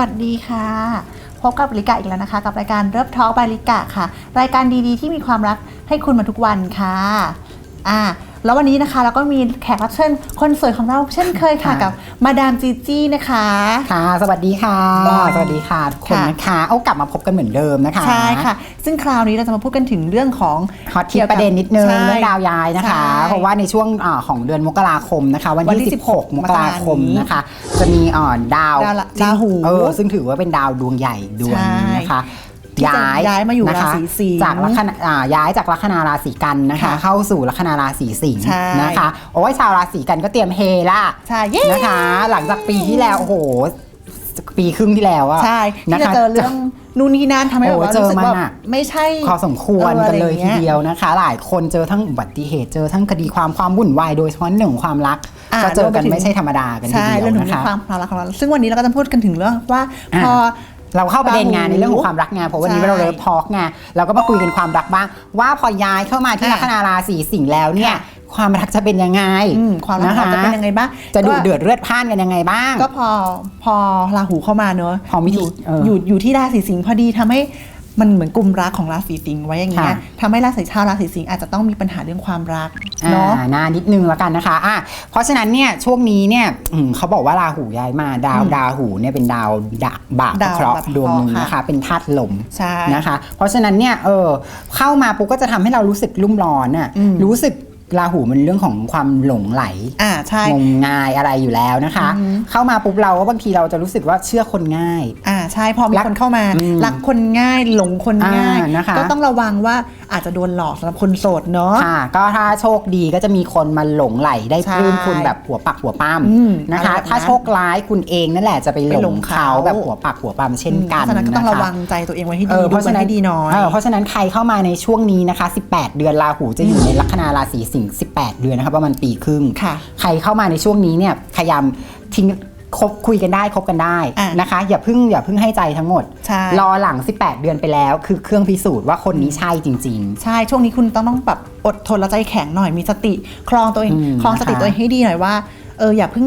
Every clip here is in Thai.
สวัสดีค่ะ พบกับลิกาอีกแล้วนะคะ กับรายการเริ่มท้อบายลิกาค่ะ รายการดีๆ ที่มีความรักให้คุณมาทุกวันค่ะ อ่า แล้ววันนี้นะคะเราก็มีแขกรับเชิญคนสวยของเราเช่นเคยค่ะค่ะ กับมาดามจีจี้นะคะ ค่ะ สวัสดีค่ะบอยสวัสดีค่ะทุกคนค่ะ นะคะเอากลับมาพบกันเหมือนเดิมนะคะใช่ค่ะ ซึ่งคราวนี้เราจะมาพูดกันถึงเรื่องของ ฮอตทิปประเด็นนิดนึงใช่เรื่องดาวย้ายนะคะ ใช่เพราะว่าในช่วงอาของเดือนมกราคมนะคะ วันวันที่ที่ 16 มกราคมมกรานี้นะคะ จะมีอ่าดาวดาวละราหูเออซึ่งถือว่าเป็นดาวดวงใหญ่ดวงหนึงนะคะ ที่จะย้ายมาอยู่นะคะราศีสิงห์จากลัคนาอ่าย้ายจากลัคนาราศีกันนะคะค่ะเข้าสู่ลัคนาราศีสิงห์ใช่นะคะ โอ้ยชาวราศีกันก็เตรียมเฮละใช่เย้นะคะ หลังจากปีที่แล้วโอ้โหปีครึ่งที่แล้วอะใช่ที่นะจะคะเจอเรื่องนู่นนี่นั่นทำให้แบบโอ้ว่าเจอรู้สึกมาว่าหนักไม่ใช่พอสมควรกันเลยอออะไรอทีางงี้เดียวนะคะ หลายคนเจอทั้งอุบัติเหตุเจอทั้งคดีความความวุ่นวายโดยเฉพาะเรื่องของความรักอ่าก็เจอกันรวมไปถึงไม่ใช่ธรรมดากันทีใช่เดียเรื่องวถึงนะคะความความรักของเราซึ่งวันนี้เราก็จะพูดกันถึงเรื่องว่าอ่าพอ เราเข้าประเด็นงานราหูในเรื่องของความรักไงเพราะวันนี้ใช่เราเริ่มทอล์กไงเราก็มาคุยกันความรักบ้าง ว่าพอย้ายเข้ามาที่อะลัคนาราศีสิงห์แล้วเนี่ยค่ะความรักจะเป็นยังไงอืมความรักของเราจะเป็นยังไงบ้าง จะดุก็เดือดเลือดพล่านกันยังไงบ้าง ก็พอพอราหูเข้ามาเนอะพอมิอยู่เออออยู่อยู่ที่ราศีสิงห์พอดีทำให้ มันเหมือนกลุ่มรักของราศีสิงห์ไว้อย่างเงี้ยค่ะ ทำให้ราศีชาวราศีสิงห์อาจจะต้องมีปัญหาเรื่องความรักเนาะ อ่านานิดนึงแล้วกันนะคะอะเพราะฉะนั้นเนี่ยช่วงนี้เนี่ยอืมเขาบอกว่าราหูย้ายมาดาวอืมดาหูเนี่ยเป็นดาวดะบาปดาวเคราะห์บาปเคราะห์ดวงหนึงค่ะนะคะเป็นธาตุลมใช่ นะคะ เพราะฉะนั้นเนี่ยเออเข้ามาปุ๊บก็จะทำให้เรารู้สึกรุ่มร้อนอะอืมรู้สึก ราหูมันเรื่องของความหลงไหลอ่าใช่ งมงายอะไรอยู่แล้วนะคะ อือฮึเข้ามาปุ๊บเราก็บางทีเราจะรู้สึกว่าเชื่อคนง่าย อ่าใช่พอมีรักคนเข้ามา อืมรักคนง่ายหลงคนง่าย อ่านะคะ ก็ต้องระวังว่าอาจจะโดนหลอกสำหรับคนโสดเนาะ ค่ะ ก็ถ้าโชคดีก็จะมีคนมาหลงไหลได้ใช่ปลื้มคุณแบบหัวปักหัวปั้มอืมนะคะ อะไรแบบนั้นถ้าโชคร้ายคุณเองนั่นแหละจะไปไปหหลลงงเขา เขาแบบหัวปักหัวปั้มเช่นกันเพราะฉะนั้นก็ต้องคระวังใจตัวเองไว้ให้เอดีอดูเพราะกัฉะนนั้นให้ดีหน้อย เออเพราะฉะนั้นใครเข้ามาในช่วงนี้นะคะ 18 เดือนราหูจะอยู่ในลัคนาราศีสิงห์18 เดือนนะคะประมาณปีครึ่งค่ะใครเข้ามาในช่วงนี้เนี่ยพยายามทิ้งคบคุยกันได้คบกันได้อะนะคะ อย่าเพึ่งอย่าเพึ่งให้ใจทั้งหมดใช่รอหลัง 18 เดือนไปแล้ว คือเครื่องพิสูจน์ว่าคนนี้ใช่จริง ๆ ใช่ช่วงนี้คุณต้องต้องแบบอดทนและใจแข็งหน่อยมีสติครองตัวเองอืมครองสตินะคะตัวเองให้ดีหน่อยว่าเอออย่าเพิ่ง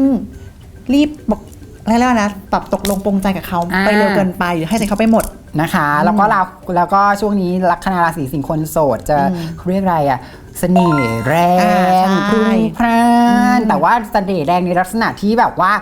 รีบบอกอะไรแล้วนะปรับตกลงปรงใจกับเขาอ่าไปเร็วเกินไปหรือให้ใจเขาไปหมด นะคะ แล้วก็เราแล้วก็ช่วงนี้ลัคนาราศีสิงห์คนโสดจะอืมเขาเรียกอะไรอะเสน่ห์แรอ่างใช่พรุ่งพรานอืมแต่ว่าเสน่ห์แรงในลักษณะที่แบบว่า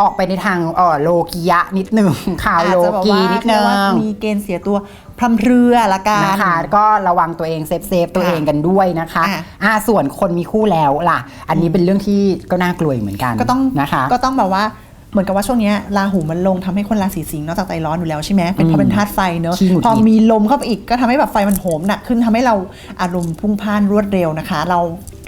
ออกไปในทางเออโลกียะนิดหนึ่งข่าวอาจโลจะแบบกีว่านิดนึเรียงกว่ามีเกณฑ์เสียตัวพรำเพรือละกันนะคะก็ระวังตัวเองเซฟเซฟตัวค่ะเองกันด้วยนะคะอะอ่าส่วนคนมีคู่แล้วล่ะ อันนี้เป็นเรื่องที่ก็น่ากลัวอีกเหมือนกันก็ต้องนะคะ ก็ต้องแบบว่า เหมือนกับว่าช่วงเนี้ยราหูมันลงทำให้คนราศีสิงห์นอกจากใจร้อนอยู่แล้วใช่ไหมเป็นเพราะเป็นธาตุไฟเนอะขี้หงุดหงิดพอมีลมเข้าไปอีกก็ทำให้แบบไฟมันโหมหนักขึ้นทำให้เราอารมณ์พุ่งพล่านรวดเร็วนะคะ เรา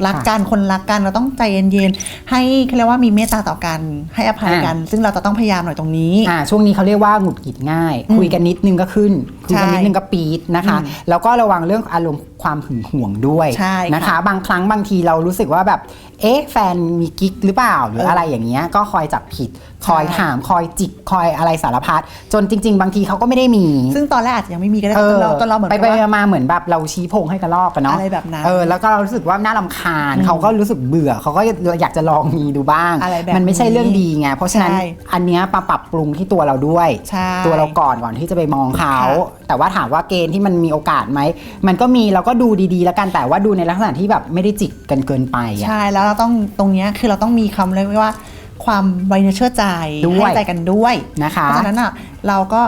รักกันคนรักกันเราต้องใจเย็นๆให้เขาเรียกว่ามีเมตตาต่อกันให้อภัยกัน ซึ่งเราจะต้องพยายามหน่อยตรงนี้อ่าช่วงนี้เขาเรียกว่าหงุดหงิดง่ายอืมคุยกันนิดนึงก็ขึ้นคุยกันใช่นิดนึงก็ปี๊ดนะคะอืมแล้วก็ระวังเรื่องอารมณ์ความหึงหวงด้วยใช่นะคะค่ะบางครั้งบางทีเรารู้สึกว่าแบบเอ๊ะแฟนมีกิ๊กหรือเปล่าหรือเออออะไรอย่างเงี้ยก็คอยจับผิด คอยใช่ถามคอยจิกคอยอะไรสารพัดจนจริง ๆ บางทีเขาก็ไม่ได้มี ซึ่งตอนแรกอาจจะยังไม่มีก็ได้เอจอนเราจนเราเหมือนไปกับไปว่ามาเหมือนแบบเราชี้โพงให้กระลอกกันเนาะอะไรแบบนั้นเออแล้วก็เรารู้สึกว่าน่ารำคาญอืมเขาก็รู้สึกเบื่อเขาก็อยากจะลองมีดูบ้างอะไรแบบมันไม่ใช่นี้เรื่องดีไงเพราะฉะนั้นใช่อันเนี้ยมาปรับปรุงที่ตัวเราด้วยใช่ตัวเราก่อนก่อนที่จะไปมองเขาค่ะแต่ว่าถามว่าเกณฑ์ที่มันมีโอกาสไหมมันก็มีเราก็ดูดีๆ แล้วกันแต่ว่าดูในลักษณะที่แบบไม่ได้จิกกันเกินไปอะใช่แล้วเราต้องตรงเนี้ยคือเราต้องมีคำเรียกว่า ความไว้เนื้อเชื่อใจด้วย ให้ใจกันด้วยนะคะ เพราะฉะนั้นอะเราก็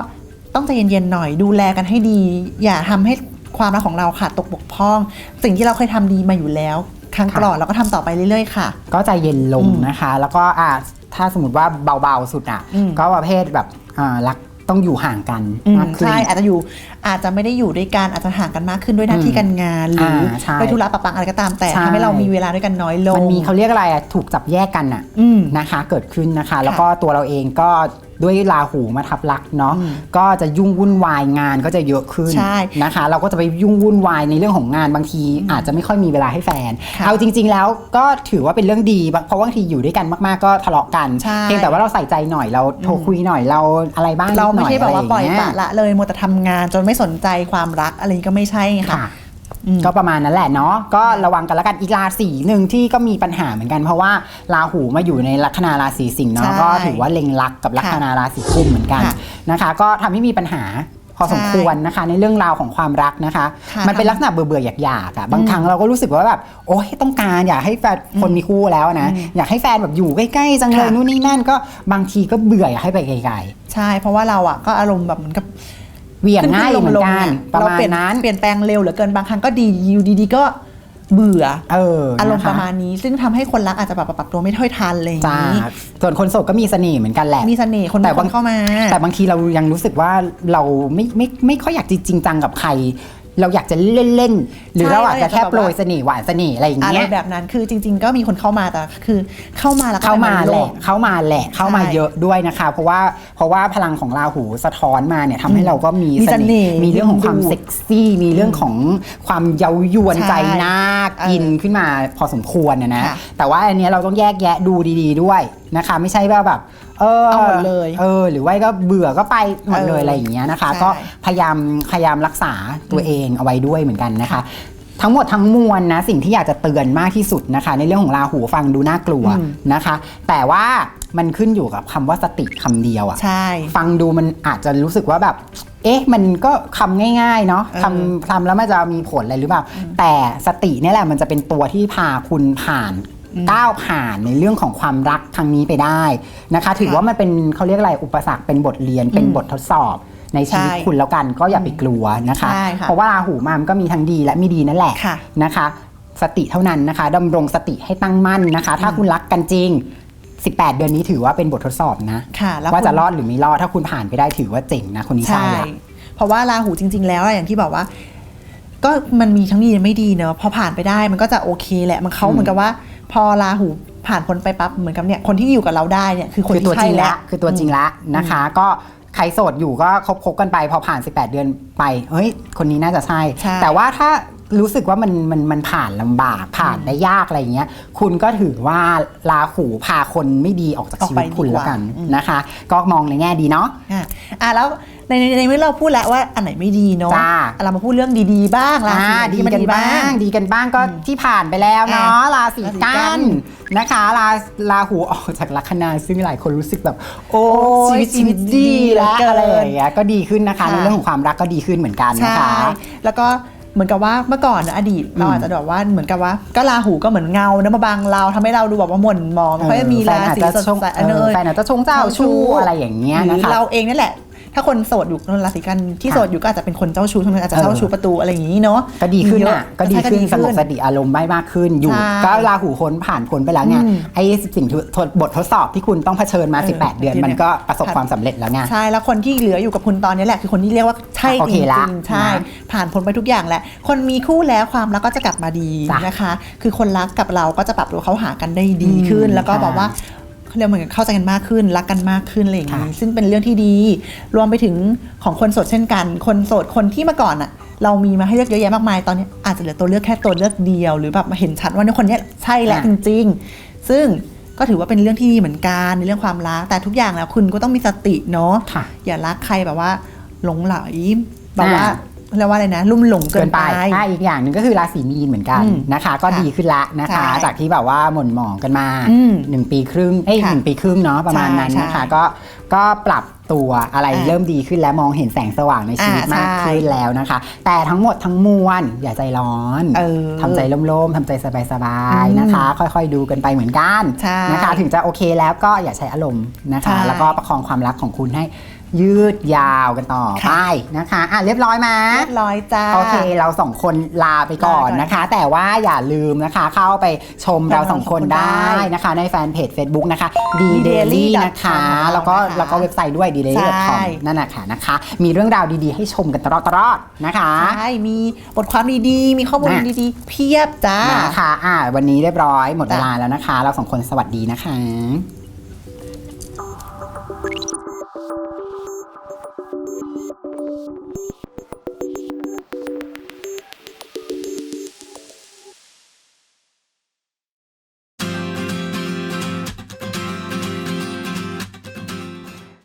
ต้องใจเย็นๆหน่อยดูแลกันให้ดี อย่าทำให้ความรักของเราขาดตกบกพร่อง สิ่งที่เราเคยทำดีมาอยู่แล้ว ครั้งค่ะ ก่อนเราก็ทำต่อไปเรื่อยๆค่ะ ก็ใจเย็นลงอืมนะคะ แล้วก็อะถ้าสมมติว่าเบาๆสุดอะ อืมก็ประเภทแบบอ่ารัก ต้องอยู่ห่างกันอืมมากขึ้น ใช่อาจจะอยู่อาจจะไม่ได้อยู่ด้วยกันอาจจะห่างกันมากขึ้นด้วยหน้าที่การงานหรืออาใช่ไปธุระปะปังอะไรก็ตามแต่ใช่ ทำให้เรามีเวลาด้วยกันน้อยลงมันมีเขาเรียกอะไรอะถูกจับแยกกันอะอืม นะคะ เกิดขึ้นนะคะ แล้วก็ตัวเราเองก็ ด้วยราหูมาทับลักษณ์เนาะอืมก็จะยุ่งวุ่นวายงานก็จะเยอะขึ้นใช่นะคะ เราก็จะไปยุ่งวุ่นวายในเรื่องของงานบางที อาจจะไม่ค่อยมีเวลาให้แฟนค่ะเอาจริง ๆ แล้วก็ถือว่าเป็นเรื่องดีบางเพราะว่าบางทีอยู่ด้วยกันมากๆก็ทะเลาะกันใช่เพียงแต่ว่าเราใส่ใจหน่อยเราโทรคุยหน่อยเราอะไรบ้างเราไม่นิดหน่ใช่แบบว่าปล่อยะไรปละละเลยมัวแต่ทำงานจนไม่สนใจความรักอะไรนี้ก็ไม่ใช่อย่างเงี้ยค่ะค่ะอืม ก็ประมาณนั้นแหละเนาะก็ระวังกันแล้วกันอีกราศีหนึ่งที่ก็มีปัญหาเหมือนกันเพราะว่าราหูมาอยู่ในลัคนาราศีสิงห์เนาะใช่ก็ถือว่าเล็งลักกับลัคนาราศีกุมเหมือนกันค่ะนะคะ ก็ทำให้มีปัญหาพอสมควรนะคะในเรื่องราวของความรักนะคะค่ะมันเป็นลักษณะเบื่อเบื่อๆอยากๆอะบางครั้งเราก็รู้สึกว่าแบบโอ๊ยต้องการอยากให้แฟนคนมีคู่แล้วนะอยากให้แฟนแบบอยู่ใกล้ๆจังเลยค่ะนู่นนี่นั่นก็บางทีก็เบื่ออยากให้ไปไกลใช่ เพราะว่าเราอะก็อารมณ์แบบเหมือนกับๆ เหวี่ยงง่ายเหมือนกันๆประเรามาณเปลี่ยนนั้นเปลี่ยนแปลงเร็วเหลือเกินบางครั้งก็ดีอยู่ดีๆก็เบื่อเอออารมณ์นคประมาณนี้ ซึ่งทำให้คนรักอาจจะแบบปรับตัวไม่ค่อยทันอะไรอย่างจ้านี้ส่วนคนโสดก็มีเสน่ห์เหมือนกันแหละมีเสน่ห์คนแต่บางคบางนเข้ามา แต่บางทีเรายังรู้สึกว่าเราไม่ไม่ไม่ค่อยอยากจริงจังกับใคร เราอยากจะเล่นเล่นๆหรือใช่เราอาจจะแค่เราอยากจะแบบว่าโปรยเสน่ห์หวานเสน่ห์อะไรอย่างอะไรเงี้ยแบบนั้นคือจริง ๆ ก็มีคนเข้ามาแต่คือเข้ามาแล้วก็เข้ามาไปนแหโลละกเข้ามาแหละเข้ามาใช่เยอะด้วยนะคะ เพราะว่าเพราะว่าพลังของราหูสะท้อนมาเนี่ยทำให้เราก็มีมีเสน่ห์มีเรื่องของความดึงดูดเซ็กซี่ มีเรื่องของความเย้ายวนใช่ใจน่ากินเออขึ้นมาพอสมควรนะนะค่ะแต่ว่าอันเนี้ยเราต้องแยกแยะดูดี ๆด้วยนะคะ ไม่ใช่ว่าแบบ เออเอาหมดเลยเออหรือว่าก็เบื่อก็ไปหมดเลยเออออะไรอย่างเงี้ยนะคะใช่ก็พยายามพยายามรักษาตัวเองเอาไว้ด้วยเหมือนกันนะคะทั้งหมดทั้งมวลนะสิ่งที่อยากจะเตือนมากที่สุดนะคะ ในเรื่องของราหูฟังดูน่ากลัวอืมนะคะ แต่ว่ามันขึ้นอยู่กับคำว่าสติคำเดียวอะใช่ฟังดูมันอาจจะรู้สึกว่าแบบ เอ๊ะมันก็คำง่ายๆเนาะเออทำทำแล้วมันจะมีผลอะไรหรือเปล่า แต่สติเนี่ยแหละมันจะเป็นตัวที่พาคุณผ่าน ก้าวผ่านในเรื่องของความรักทางนี้ไปได้นะคะ ถือว่ามันเป็นเขาเรียกอะไรอุปสรรคเป็นบทเรียนเป็นบททดสอบในชีวิตใช่คุณแล้วกันก็อย่าไปกลัวนะคะใช่ค่ะเพราะว่าราหูมามันก็มีทั้งดีและไม่ดีนั่นแหละค่ะนะคะ สติเท่านั้นนะคะดำรงสติให้ตั้งมั่นนะคะ ถ้าคุณรักกันจริง 18 เดือนนี้ถือว่าเป็นบททดสอบนะค่ะแล้วว่าคุณจะรอดหรือไม่รอดถ้าคุณผ่านไปได้ถือว่าเจ๋งนะคนนี้ใช่ใช่ละเพราะว่าราหูจริง ๆ แล้วอะอย่างที่บอกว่า ก็มันมีทั้งดีและไม่ดีเนอะพอผ่านไปได้มันก็จะโอเคแหละมันเขาอืมเหมือนกับว่า พอราหูผ่านพ้นไปปั๊บเหมือนกับเนี่ยคนที่อยู่กับเราได้เนี่ยคือคนคือตัวที่จใช่ริงแล้ละวคือตัวจริงละนะคะ ก็ใครโสดอยู่ก็คบคบกันไปพอผ่าน 18 เดือนไป เฮ้ย คนนี้น่าจะใช่ ใช่แต่ว่าถ้า รู้สึกว่ามันมันมันผ่านลำบากผ่านได้ยากอะไรอย่างเงี้ยคุณก็ถือว่าราหูพาคนไม่ดีออกจากชีวิตคุณแล้วกันนะคะ ก็มองในแง่ดีเนาะอะอะแล้วในในในเมื่อเราพูดแล้วว่าอันไหนไม่ดีเนาะจ้าเรามาพูดเรื่องดีๆบ้างราอ่าศีดีที่มันกันดีบ้าบ้างงดีกันบ้างก็ที่ผ่านไปแล้วเนาะอะราศีราศีกักันนนะคะราราหูออกจากลัคนาซึ่งหลายคนรู้สึกแบบ โอ้โอ้ยชีวิตชีวิตดีแล้วชีวิตดีเหลือเกินอะไรอย่างเงี้ยก็ดีขึ้นนะคะค่ะในเรื่องของความรักก็ดีขึ้นเหมือนกันนะใช่คะแล้วก็ เหมือนกับว่าเมื่อก่อนนะอดีตเราอาจจะแบบว่าเหมือนกับว่าก็ราหูก็เหมือนเงาเนะมาบังเราทำให้เราดูแบบว่าหม่นหมองเพราะมีรานอาจศีจะสดใสเนยแฟนอาจจะชงเจ้าชู้อะไรอย่างเงี้ยนะคะเราเองนี่แหละ ถ้าคนโสดอยู่ราศีกันที่ค่ะโสดอยู่ก็อาจจะเป็นคนเจ้าชู้ทั้งนั้นอาจจะเจ้าเออชู้ประตูอะไรอย่างนี้เนาะก็ดีขึ้นเยอะก็ดีใช่ขึ้นสงบสติอารมณ์ไม่มากขึ้นอยู่ใช่ก็ราหูพ้นผ่านพ้นไปแล้วไงอืมไอ้สิ่งที่ทดบททดสอบที่คุณต้องเผชิญมาเออ18 เดือนเนี่ยมันก็ประสบความสำเร็จแล้วไงใช่แล้วคนที่เหลืออยู่กับคุณตอนนี้แหละคือคนที่เรียกว่าใช่โอจเคริงละๆใช่นะผ่านพ้นไปทุกอย่างแล้วคนมีคู่แล้วความรักก็จะกลับมาดีจ้ะนะคะ คือคนรักกับเราก็จะปรับตัวเข้าหากันได้ดีขึ้นอืมแล้วก็ค่ะแบบว่า เขาเรียกเหมือนกับเข้าใจกันมากขึ้น รักกันมากขึ้นอะไรอย่างนี้ค่ะซึ่งเป็นเรื่องที่ดี รวมไปถึงของคนโสดเช่นกัน คนโสดคนที่เมื่อก่อนอะเรามีมาให้เลือกเยอะแยะมากมายตอนนี้อาจจะเหลือตัวเลือกแค่ตัวเลือกเดียว หรือแบบมาเห็นชัดว่าเนี่ยคนเนี้ยใช่แล้วอะจริง ๆ ซึ่งก็ถือว่าเป็นเรื่องที่ดีเหมือนกันในเรื่องความรักแต่ทุกอย่างแล้วคุณก็ต้องมีสติเนาะค่ะอย่ารักใครแบบว่าหลงไหลแบบว่าอ่า เรียกว่าอะไรนะ ลุ่มหลงเกิเกินนไปไปอะอีกอย่างหนึ่งก็คือราศีมีนเหมือนกันอืมนะคะ ก็ค่ะดีขึ้นละนะคะใช่จากที่แบบว่าหม่นหมองกันมาอืมหนึ่งปีครึ่งเอ้ยค่ะหนึ่งปีครึ่งเนาะประมาณนั้นใช่นะคะใช่ก็ก็ปรับตัวอะไรอ่าเริ่มดีขึ้นแล้วมองเห็นแสงสว่างในชีวิตอ่ามากใช่ขึ้นแล้วนะคะ แต่ทั้งหมดทั้งมวลอย่าใจร้อนเออทำใจล่มๆทำใจสบายอืมๆนะคะ ค่อยๆดูกันไปเหมือนกันใช่นะคะ ถึงจะโอเคแล้วก็อย่าใช้อารมณ์นะคะใช่แล้วก็ประคองความรักของคุณให้ ยืดยาวกันต่อไปค่ะนะคะอะเรียบร้อยไหมเรียบร้อยจ้า โอเค เราสองคนลาไปก่อนลาก่อนนะคะ แต่ว่าอย่าลืมนะคะเข้าไปชมเราสองคนเราสองคนได้ได้นะคะ ในแฟนเพจ Facebook นะคะ d D d a i l y Daily นะคะของเราแล้วก็นะคะแล้วก็เว็บไซต์ด้วย d d a i l y ใช่ com นั่นแหละค่ะนะคะ มีเรื่องราวดีๆ ให้ชมกันตลอดตลอดนะคะใช่มีบทความดีๆ มีข้อมูลนะดีๆ เพียบจ้านะคะอ่าวันนี้เรียบร้อยหมดจ้ะเวลาแล้วนะคะ เราสองคนสวัสดีนะคะ